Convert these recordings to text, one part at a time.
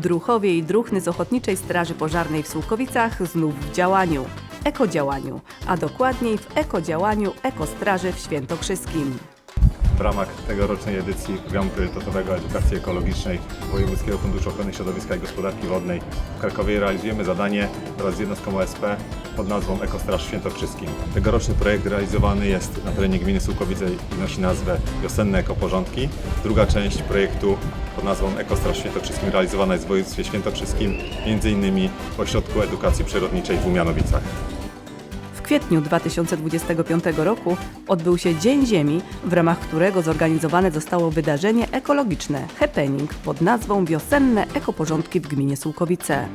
Druchowie i druchny z Ochotniczej Straży Pożarnej w Słukowicach znów w działaniu. Ekodziałaniu, a dokładniej w ekodziałaniu Ekostraży w Świętokrzyskim. W ramach tegorocznej edycji programu priorytetowego edukacji ekologicznej Wojewódzkiego Funduszu Ochrony Środowiska i Gospodarki Wodnej w Krakowie realizujemy zadanie wraz z jednostką OSP pod nazwą Ekostraż w Świętokrzyskim. Tegoroczny projekt realizowany jest na terenie gminy Sułkowice i nosi nazwę Wiosenne Ekoporządki. Druga część projektu pod nazwą Ekostraż Świętokrzyskim realizowana jest w województwie świętokrzyskim, m.in. w Ośrodku Edukacji Przyrodniczej w Umianowicach. Kwietniu 2025 roku odbył się Dzień Ziemi, w ramach którego zorganizowane zostało wydarzenie ekologiczne Happening pod nazwą Wiosenne Ekoporządki w gminie Sułkowice.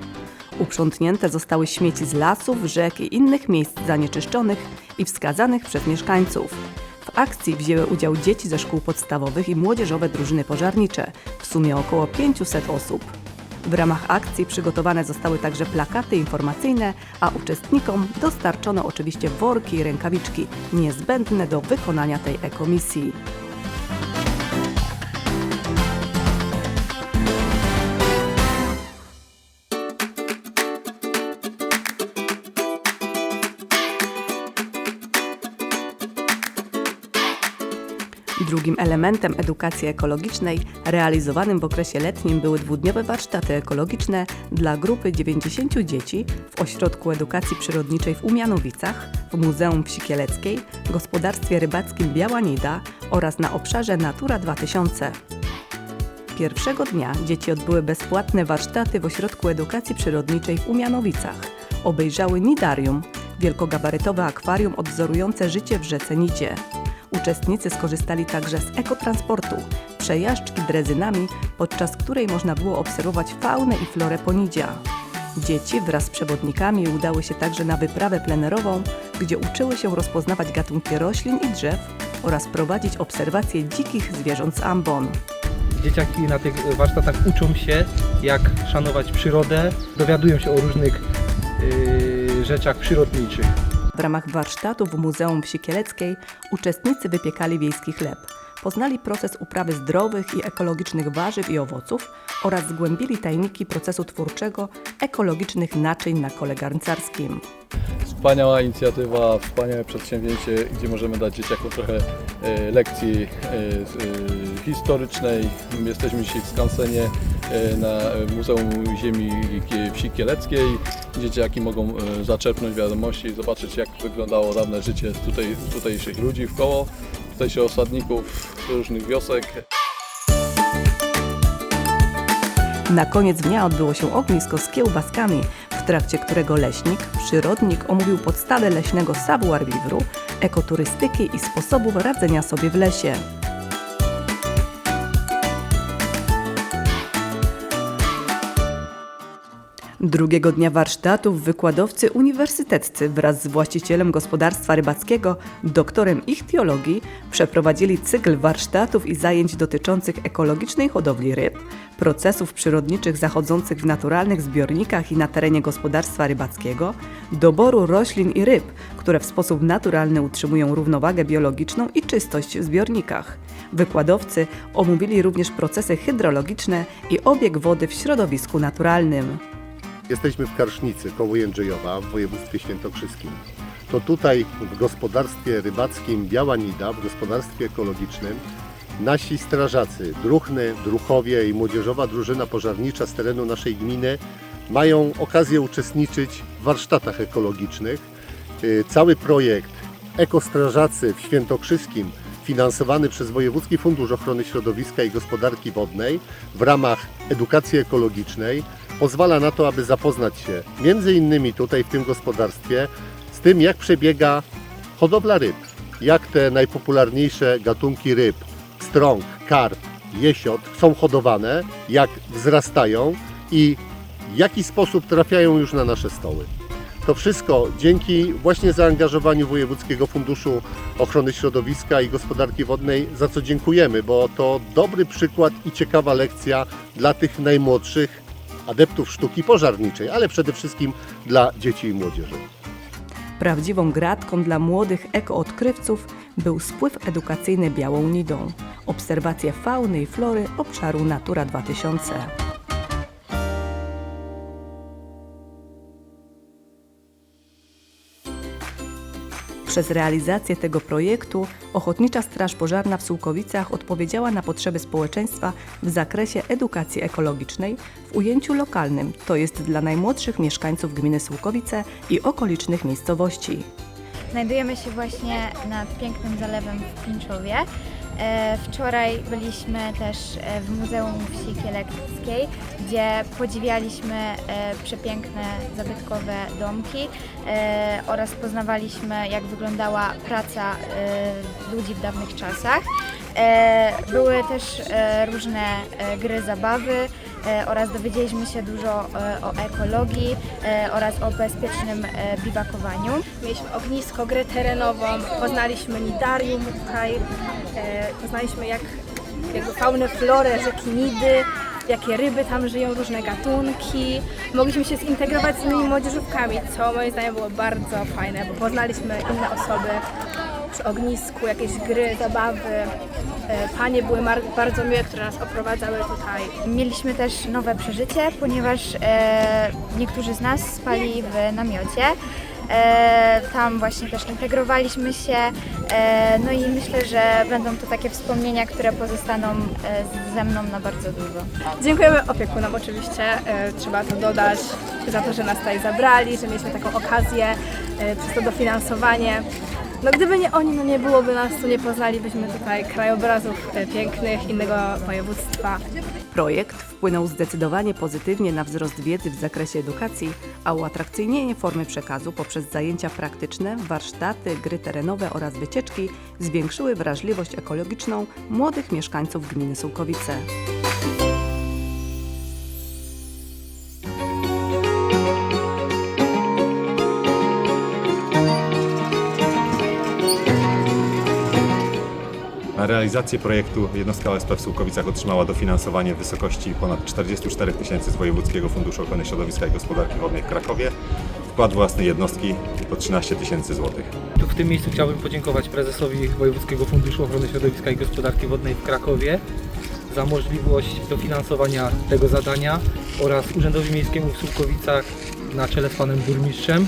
Uprzątnięte zostały śmieci z lasów, rzek i innych miejsc zanieczyszczonych i wskazanych przez mieszkańców. W akcji wzięły udział dzieci ze szkół podstawowych i młodzieżowe drużyny pożarnicze, w sumie około 500 osób. W ramach akcji przygotowane zostały także plakaty informacyjne, a uczestnikom dostarczono oczywiście worki i rękawiczki niezbędne do wykonania tej ekomisji. Drugim elementem edukacji ekologicznej realizowanym w okresie letnim były dwudniowe warsztaty ekologiczne dla grupy 90 dzieci w Ośrodku Edukacji Przyrodniczej w Umianowicach, w Muzeum Wsi Kieleckiej, Gospodarstwie Rybackim Biała Nida oraz na obszarze Natura 2000. Pierwszego dnia dzieci odbyły bezpłatne warsztaty w Ośrodku Edukacji Przyrodniczej w Umianowicach. Obejrzały Nidarium, wielkogabarytowe akwarium odwzorujące życie w rzece Nidzie. Uczestnicy skorzystali także z ekotransportu, przejażdżki drezynami, podczas której można było obserwować faunę i florę ponidzia. Dzieci wraz z przewodnikami udały się także na wyprawę plenerową, gdzie uczyły się rozpoznawać gatunki roślin i drzew oraz prowadzić obserwacje dzikich zwierząt z ambon. Dzieciaki na tych warsztatach uczą się, jak szanować przyrodę, dowiadują się o różnych yy, rzeczach przyrodniczych. W ramach warsztatu w Muzeum Wsi Kieleckiej uczestnicy wypiekali wiejski chleb, poznali proces uprawy zdrowych i ekologicznych warzyw i owoców oraz zgłębili tajniki procesu twórczego ekologicznych naczyń na kole garncarskim. Wspaniała inicjatywa, wspaniałe przedsięwzięcie, gdzie możemy dać dzieciakom trochę e, lekcji e, e, historycznej. Jesteśmy dzisiaj w skansenie e, na Muzeum Ziemi Wsi Kieleckiej. Dzieciaki mogą e, zaczerpnąć wiadomości, zobaczyć jak wyglądało dawne życie tutaj, tutejszych ludzi w koło, tutejszych osadników różnych wiosek. Na koniec dnia odbyło się ognisko z kiełbaskami, w trakcie którego leśnik, przyrodnik omówił podstawy leśnego savoir-vivre, ekoturystyki i sposobów radzenia sobie w lesie. Drugiego dnia warsztatów wykładowcy uniwersyteccy wraz z właścicielem gospodarstwa rybackiego, doktorem ichtiologii, przeprowadzili cykl warsztatów i zajęć dotyczących ekologicznej hodowli ryb, procesów przyrodniczych zachodzących w naturalnych zbiornikach i na terenie gospodarstwa rybackiego, doboru roślin i ryb, które w sposób naturalny utrzymują równowagę biologiczną i czystość w zbiornikach. Wykładowcy omówili również procesy hydrologiczne i obieg wody w środowisku naturalnym. Jesteśmy w Karsznicy koło Jędrzejowa w województwie świętokrzyskim. To tutaj w gospodarstwie rybackim Biała Nida, w gospodarstwie ekologicznym, nasi strażacy, druchny, druchowie i młodzieżowa drużyna pożarnicza z terenu naszej gminy mają okazję uczestniczyć w warsztatach ekologicznych. Y, Cały projekt Ekostrażacy w Świętokrzyskim finansowany przez Wojewódzki Fundusz Ochrony Środowiska i Gospodarki Wodnej w ramach edukacji ekologicznej pozwala na to, aby zapoznać się między innymi tutaj w tym gospodarstwie z tym, jak przebiega hodowla ryb, jak te najpopularniejsze gatunki ryb, strąg, karp, jesiot są hodowane, jak wzrastają i w jaki sposób trafiają już na nasze stoły. To wszystko dzięki właśnie zaangażowaniu Wojewódzkiego Funduszu Ochrony Środowiska i Gospodarki Wodnej, za co dziękujemy, bo to dobry przykład i ciekawa lekcja dla tych najmłodszych adeptów sztuki pożarniczej, ale przede wszystkim dla dzieci i młodzieży. Prawdziwą gratką dla młodych ekoodkrywców był spływ edukacyjny Białą Nidą, obserwacja fauny i flory obszaru Natura 2000. Poprzez realizację tego projektu Ochotnicza Straż Pożarna w Sułkowicach odpowiedziała na potrzeby społeczeństwa w zakresie edukacji ekologicznej w ujęciu lokalnym, to jest dla najmłodszych mieszkańców gminy Sułkowice i okolicznych miejscowości. Znajdujemy się właśnie nad pięknym zalewem w Pińczowie. E, Wczoraj byliśmy też e, w Muzeum Wsi Kieleckiej, gdzie podziwialiśmy e, przepiękne, zabytkowe domki oraz poznawaliśmy, jak wyglądała praca ludzi w dawnych czasach. E, Były też e, różne e, gry, zabawy oraz dowiedzieliśmy się dużo o ekologii oraz o bezpiecznym biwakowaniu. Mieliśmy ognisko, grę terenową, poznaliśmy nidarium tutaj, poznaliśmy jak, jakby faunę, florę rzeki Nidy, jakie ryby tam żyją, różne gatunki. Mogliśmy się zintegrować z innymi młodzieżówkami, co moim zdaniem było bardzo fajne, bo poznaliśmy inne osoby przy ognisku, jakieś gry, zabawy. E, Panie były bardzo miłe, które nas oprowadzały tutaj. Mieliśmy też nowe przeżycie, ponieważ e, niektórzy z nas spali w namiocie. E, tam właśnie też integrowaliśmy się, e, no i myślę, że będą to takie wspomnienia, które pozostaną e, ze mną na bardzo długo. Dziękujemy opiekunom oczywiście, e, trzeba to dodać, za to, że nas tutaj zabrali, że mieliśmy taką okazję, e, przez to dofinansowanie. No gdyby nie oni, no nie byłoby nas tu, nie poznalibyśmy tutaj krajobrazów e, pięknych innego województwa. Projekt wpłynął zdecydowanie pozytywnie na wzrost wiedzy w zakresie edukacji, a uatrakcyjnienie formy przekazu poprzez zajęcia praktyczne, warsztaty, gry terenowe oraz wycieczki zwiększyły wrażliwość ekologiczną młodych mieszkańców gminy Sułkowice. Na realizację projektu jednostka OSP w Sułkowicach otrzymała dofinansowanie w wysokości ponad 44 tysięcy z Wojewódzkiego Funduszu Ochrony Środowiska i Gospodarki Wodnej w Krakowie. Wkład własny jednostki to 13 tysięcy złotych. W tym miejscu chciałbym podziękować prezesowi Wojewódzkiego Funduszu Ochrony Środowiska i Gospodarki Wodnej w Krakowie za możliwość dofinansowania tego zadania oraz Urzędowi Miejskiemu w Sułkowicach na czele z panem burmistrzem